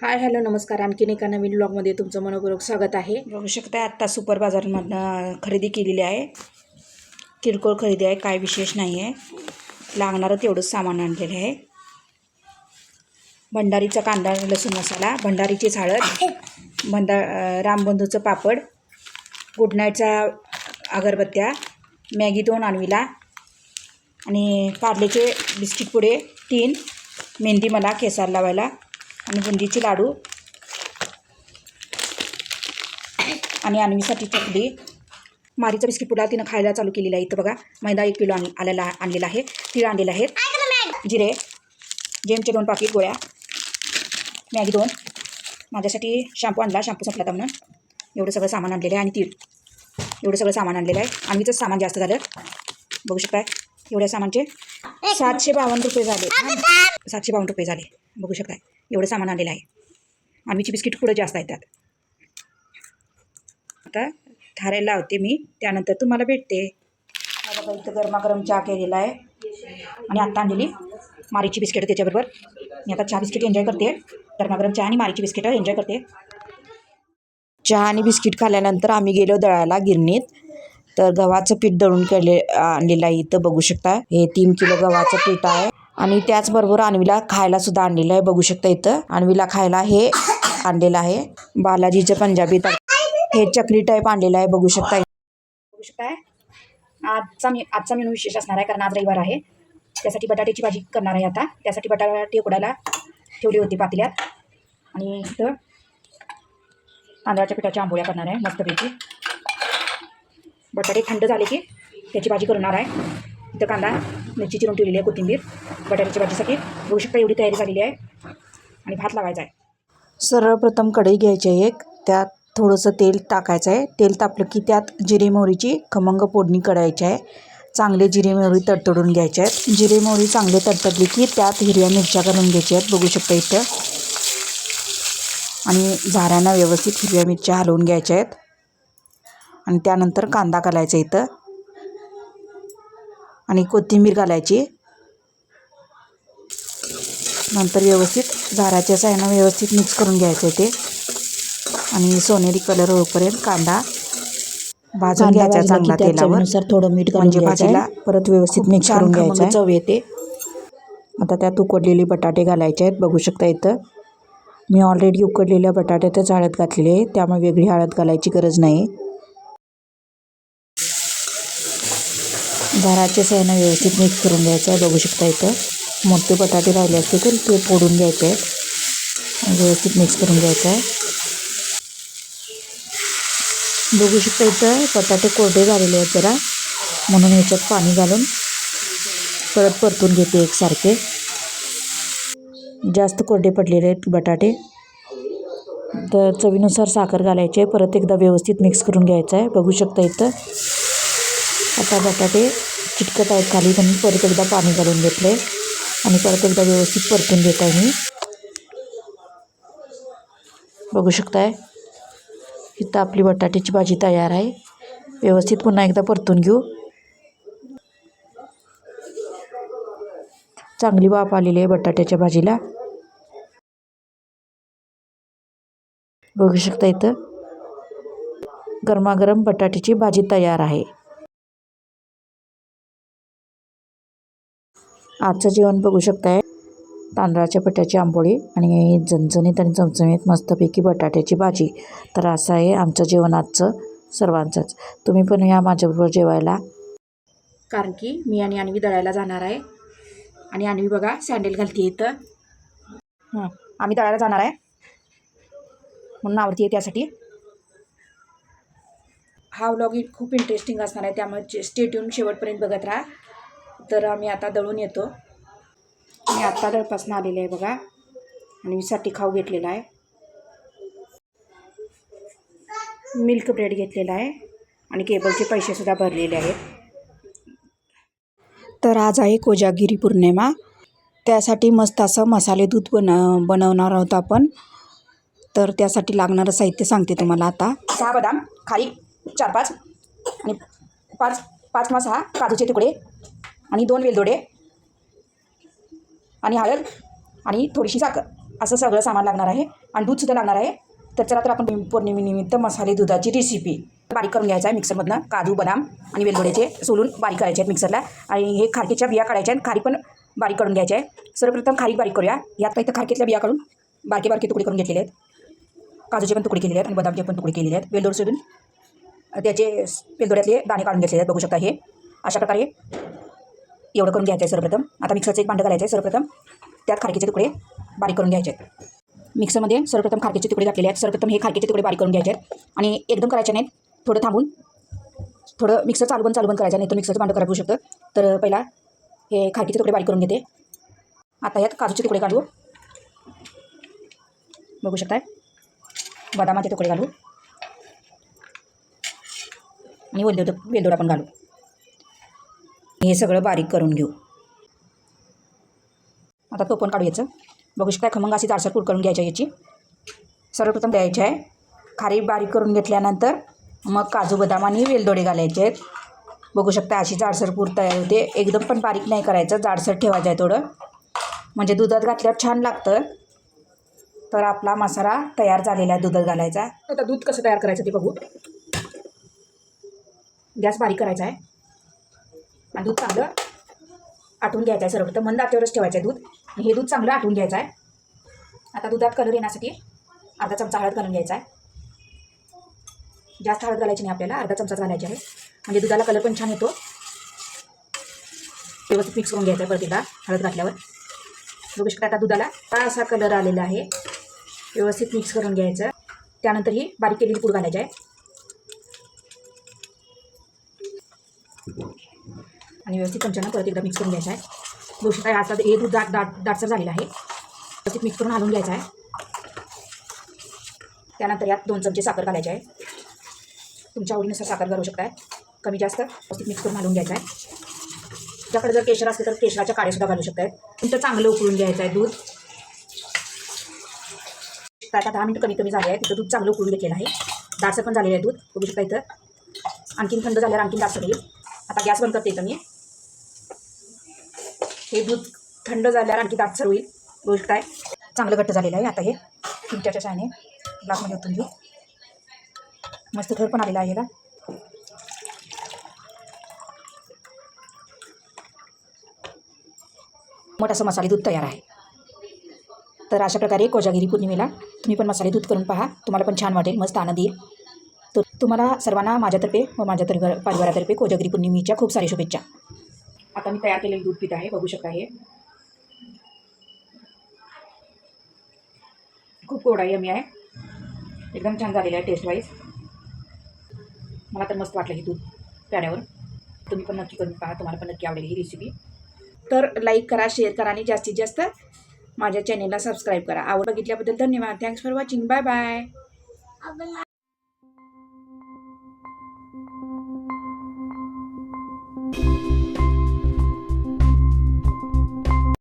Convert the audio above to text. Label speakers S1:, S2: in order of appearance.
S1: Hi hello नमस्कार. आणखीन एका नवीन ब्लॉगमध्ये तुमचं मनपूर्वक स्वागत आहे. बघू शकता आत्ता सुपर बाजारमधनं खरेदी केलेली आहे. किरकोळ खरेदी आहे काय विशेष नाही आहे लागणारं तेवढंच सामान आणलेलं आहे. भंडारीचा कांदा लसूण मसाला भंडारीची हळद भंडा रामबंधूचं पापड गुड नाईटचा अगरबत्त्या मॅगी दोन आणविला आणि पार्लेचे बिस्किट पुडे तीन. मेहंदी मला केसार लावायला. आणि बुंदीचे लाडू. आणि आणवीसाठी चकली. मारीचा बिस्किट पुडा तिनं खायला चालू केलेला आहे इथं बघा. मैदा एक किलो आण आलेला आणलेला आहे. तीळ आणलेला आहे जिरे. जेमचे दोन पाकिट गोळ्या. मॅगी दोन. माझ्यासाठी शॅम्पू आणला. शॅम्पू संपला होता म्हणून. एवढं सगळं सामान आणलेलं आहे आणि तीळ. एवढं सगळं सामान आणलेलं आहे. आणवीचंच सामान जास्त झालं. बघू शकताय. एवढ्या सामानचे सातशे बावन्न रुपये झाले. सातशे बावन्न रुपये झाले. बघू शकताय. एवढं सामान आलेलं आहे. आणवीची बिस्किट पुढं जास्त आहेत त्यात. आता थारायला लावते मी. त्यानंतर तुम्हाला भेटते. बघा इथं गरमागरम चहा केलेला आहे. आणि आत्ता आणलेली मारीची बिस्किटं त्याच्याबरोबर. मी आता चहा बिस्किट एन्जॉय करते. गरमागरम चहा आणि मारीची बिस्किटं एन्जॉय करते. चहा आणि बिस्किट खाल्ल्यानंतर आम्ही गेलो दळायला गिरणीत. तर गव्हाचं पीठ दळून केले आणलेलं आहे. इथं बघू शकता. हे तीन किलो गव्हाचं पीठ आहे. आणि त्याचबरोबर आणवीला खायला सुद्धा आणलेलं आहे. बघू शकता इथं. आणवीला खायला हे आणलेलं आहे. बालाजीचं पंजाबी हे चकली टाईप आणलेलं आहे. बघू शकता. बघू शकताय आजचा मी आजचा मेनू विशेष असणार आहे. कारण आज रविवार आहे. त्यासाठी बटाट्याची भाजी करणार आहे आता. त्यासाठी बटाटे उकडायला ठेवली होती पातेल्यात. आणि इथं तांदळाच्या पिठाच्या आंबोळ्या करणार आहे. मस्तपैकी. बटाटे थंड झाले की त्याची भाजी करणार आहे. इथं कांदा मिरची चिरून ठेवलेली आहे कोथिंबीर बटाट्याच्या भाजीसाठी बघू शकता एवढी तयारी झालेली आहे. आणि भात लावायचा आहे. सर्वप्रथम कढई घ्यायची आहे एक. त्यात थोडंसं तेल टाकायचं आहे. तेल तापलं की त्यात जिरे मोहरीची खमंग फोडणी करायची आहे. चांगले जिरे मोहरी तडतडून घ्यायचे आहेत. जिरे मोहरी चांगले तडतडली की त्यात हिरव्या मिरच्या करून घ्यायच्या आहेत. बघू शकता इथं. आणि झाऱ्यांना व्यवस्थित हिरव्या मिरच्या हलवून घ्यायच्या आहेत. आणि त्यानंतर कांदा घालायचा इथं. आणि कोथिंबीर घालायची. नंतर व्यवस्थित झाराच्या साह्यानं व्यवस्थित मिक्स करून घ्यायचं ते. आणि सोनेरी कलर होईपर्यंत कांदा भाजून घ्यायचा चांगला तेलावर.
S2: थोडं मीठ
S1: म्हणजे भाजीला परत व्यवस्थित मिक्स करून घ्यायचं चव येते. आता त्यात उकडलेले बटाटे घालायचे आहेत. बघू शकता इथं. मी ऑलरेडी उकडलेल्या बटाट्यातच हळद घातलेली आहे. त्यामुळे वेगळी हळद घालायची गरज नाही. झाराच्या साह्यानं व्यवस्थित मिक्स करून घ्यायचं आहे. बघू शकता इथं. मोठे बटाटे राहिले असते तर ते फोडून घ्यायचे आहेत. व्यवस्थित मिक्स करून घ्यायचं आहे. बघू शकता इथं बटाटे कोरडे झालेले आहेत जरा. म्हणून ह्याच्यात पाणी घालून परत परतून घेते एकसारखे. जास्त कोरडे पडलेले आहेत बटाटे. तर चवीनुसार साखर घालायची आहे. परत एकदा व्यवस्थित मिक्स करून घ्यायचं आहे. बघू शकता इथं. आता बटाटे चिटकत आहेत खाली. म्हणून परत एकदा पाणी घालून घेतलं आहे आणि परत एकदा व्यवस्थित परतून घेत आहे मी. बघू शकताय. इथं आपली बटाट्याची भाजी तयार आहे. व्यवस्थित पुन्हा एकदा परतून घेऊ. चांगली वाफ आलेली आहे बटाट्याच्या भाजीला. बघू शकता इथं. गरमागरम बटाट्याची भाजी तयार आहे. आजचं जेवण बघू शकताय. तांदळाच्या पिठाची आंबोळी आणि झणझणीत आणि चमचमीत मस्तपैकी बटाट्याची भाजी. तर असं आहे आमचं जेवण आजचं सर्वांचंच. तुम्ही पण या माझ्याबरोबर जेवायला. कारण की मी आणि आणवी दळायला जाणार आहे. आणि आणवी बघा सँडल घालते इथं. हां आम्ही दळायला जाणार आहे. म्हणून आवडती आहे त्यासाठी. हा व्लॉग खूप इंटरेस्टिंग असणार आहे. त्यामुळे स्टेट येऊन शेवटपर्यंत बघत राहा. तर आम्ही आता दळून येतो. मी आत्ता दळपासून आलेले आहे बघा. आणि मी साठी खाऊ घेतलेला आहे. मिल्क ब्रेड घेतलेला आहे. आणि केबलचे पैसेसुद्धा भरलेले आहेत. तर आज आहे कोजागिरी पौर्णिमा. त्यासाठी मस्त असं मसाले दूध बन बनवणार आहोत आपण. तर त्यासाठी लागणारं साहित्य सांगते तुम्हाला आता. सहा बदाम खारी चार पाच आणि पाच पाच किंवा सहा काजूचे तुकडे. आणि दोन वेलदोडे. आणि हळद आणि थोडीशी साखर. असं सगळं सामान लागणार आहे. आणि दूधसुद्धा लागणार आहे. तर चला तर आपण पौर्णिमेनिमित्त मसाले दुधाची रेसिपी बारीक करून घ्यायचा आहे मिक्सरमधनं काजू बदाम आणि वेलदोड्याचे सोलून बारीक करायचे आहेत मिक्सरला आणि हे खारकीच्या बिया काढायच्या आहेत. खारी पण बारीक करून घ्यायचे आहे. सर्वप्रथम खारीक बारीक करूया. यात काही तर खारकीतल्या बिया काढून बारके बारके तुकडे करून घेतलेले आहेत. काजूचे पण तुकडे केलेले आहेत आणि बदामचे पण तुकडे केलेले आहेत. वेलदोड सोडून त्याचे वेलदोड्यातले दाणे काढून घेतलेले आहेत. बघू शकता हे. अशा प्रकारे एवढं करून घ्यायचं आहे सर्वप्रथम. आता मिक्सरचं एक भांडं घालायचं आहे सर्वप्रथम. त्यात खारकीचे तुकडे बारीक करून घ्यायचे आहेत मिक्सरमध्ये सर्वप्रथम खारकीचे तुकडे घातलेले आहेत. सर्वप्रथम हे खारकीचे तुकडे बारीक करून घ्यायचे आहेत आणि एकदम करायचे नाहीत. थोडं थांबून थोडं मिक्सर चालू बंद चालू बंद करायचं नाही तर मिक्सरचं भांडं खराब होऊ शकतं. तर पहिला हे खारकीचे तुकडे बारीक करून घेते. आता यात काजूचे तुकडे घालू. बघू शकताय? बदामाचे तुकडे घालू. आणि वेलदोड वेलदोडा पण घालू. हे सगळं बारीक करून घेऊ. आता तो पण काढू याचं. बघू शकता खमंग अशी जाडसर पूड करून घ्यायची याची. सर्वप्रथम द्यायची आहे. खारी बारीक करून घेतल्यानंतर मग काजू बदाम आणि वेलदोडे घालायचे आहेत. बघू शकता अशी जाडसर पूड तयार होते. एकदम पण बारीक नाही करायचं जाडसर ठेवायचं आहे थोडं. म्हणजे दुधात घातल्यावर छान लागतं. तर आपला मसाला तयार झालेला आहे दुधात घालायचा. आता दूध कसं तयार करायचं ते बघू. गॅस बारीक करायचा आहे. आणि दूध चांगलं आटून घ्यायचं आहे सर्वप्रथम. मंद आचेवरच ठेवायचं आहे दूध. आणि हे दूध चांगलं आटून घ्यायचं आहे. आता दुधात कलर येण्यासाठी अर्धा चमचा हळद घालून घ्यायचा आहे. जास्त हळद घालायची नाही आपल्याला अर्धा चमचाच घालायची आहे. म्हणजे दुधाला कलर पण छान येतो. व्यवस्थित मिक्स करून घ्यायचा आहे परत एकदा हळद घातल्यावर. बघू शकता आता दुधाला असा कलर आलेला आहे. व्यवस्थित मिक्स करून घ्यायचं त्यानंतर ही बारीक केलेली पूड घालायची आहे. आणि व्यवस्थित चमच्यानं परत एकदा मिक्स करून घ्यायचं आहे. दोषी काय आता हे दूध दाट दाट दाटसर झालेलं आहे. व्यवस्थित मिक्स करून हलवून घ्यायचं आहे. त्यानंतर यात दोन चमचे साखर घालायचे आहे. तुमच्या आवडीनुसार साखर घालू शकताय. कमी जास्त व्यवस्थित मिक्स करून घालून घ्यायचं आहे. तुमच्याकडे जर केशर असले तर केशराच्या काड्यासुद्धा घालू शकतायत तुमचं चांगलं उकळून घ्यायचं आहे दूध. आता दहा मिनटं कमी कमी झाले आहे तिथं दूध चांगलं उकळून घेतलेलं आहे. दाटसर पण झालेलं आहे दूध. बघू शकता इथं. आणखीन थंड झाल्यावर आणखीन दाटसर येईल आता गॅस बंद करते इथं मी. हे दूध थंड झाल्यावर आणखी दाटसर होईल. गोष्ट काय? चांगलं घट्ट झालेलं आहे आता हे. तुमच्याच्या शाने ग्लासमध्ये ओतून घेऊ. मस्त थर पण आलेला आहे याला. मोठ असं मसाले दूध तयार आहे. तर अशा प्रकारे कोजागिरी पौर्णिमेला तुम्ही पण मसाले दूध करून पहा. तुम्हाला पण छान वाटेल मस्त आनंद येईल. तर तुम्हाला सर्वांना माझ्यातर्फे व माझ्या तर परिवारातर्फे कोजागिरी पौर्णिमेच्या खूप सारे शुभेच्छा. आता मी तयार केलेलं दूध पीत आहे बघू शकता हे. खूप गोड आहे यमी आहे. एकदम छान झालेलं आहे टेस्ट वाईज मला तर मस्त वाटलं हे दूध प्याण्यावर. तुम्ही पण नक्की करून पहा तुम्हाला पण नक्की आवडेल ही रेसिपी तर लाईक करा शेअर करा आणि जास्तीत जास्त माझ्या चॅनेलला सबस्क्राईब करा. आवड बघितल्याबद्दल धन्यवाद. Thanks for watching bye bye